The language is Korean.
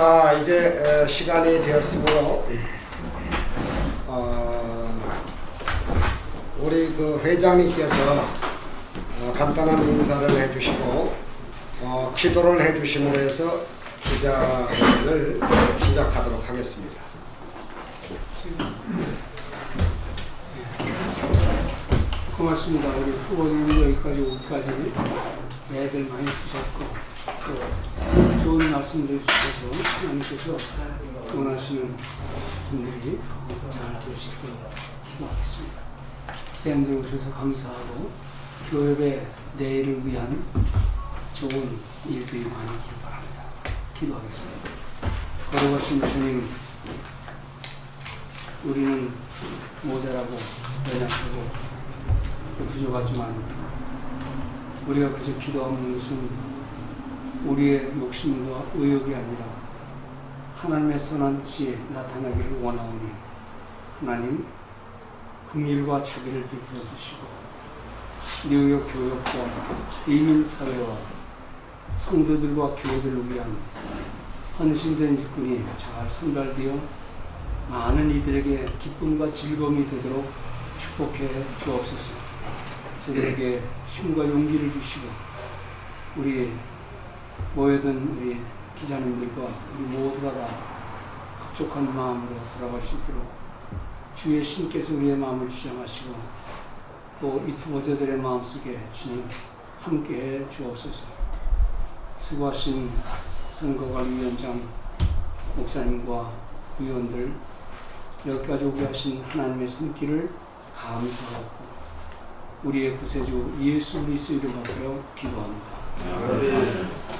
자 이제 에, 시간이 되었으므로 어, 우리 그 회장님께서 어, 간단한 인사를 해주시고 어, 기도를 해주심으로 해서 기자회견을 시작하도록 하겠습니다. 고맙습니다. 우리 후보님 여기까지 오기까지 애들 많이 쓰셨고 또 좋은 말씀들 주셔서 하나님께서 원하시는 분들이 잘 되시도록 기도하겠습니다. 쌤들 오셔서 감사하고 교회의 내일을 위한 좋은 일들이 많이 있길 바랍니다. 기도하겠습니다. 걸어가신 주님 우리는 모자라고 연약하고 부족하지만 우리가 그저 기도하는 것은 우리의 욕심과 의욕이 아니라 하나님의 선한 뜻이 나타나기를 원하오니 하나님 긍일과 자비를 베풀어 주시고 뉴욕 교역과 이민 사회와 성도들과 교회들을 위한 헌신된 일꾼이 잘 선발되어 많은 이들에게 기쁨과 즐거움이 되도록 축복해 주옵소서. 저들에게 힘과 용기를 주시고 우리 모여든 우리 기자님들과 우리 모두가 다 흡족한 마음으로 돌아갈 수 있도록 주의 신께서 우리의 마음을 주장하시고 또이 후보자들의 마음속에 주님 함께해 주옵소서. 수고하신 선거관리위원장 목사님과 의원들 여기까지 오게 하신 하나님의 손길을 감사하고 우리의 구세주 예수 그리스도 이름으로 기도합니다.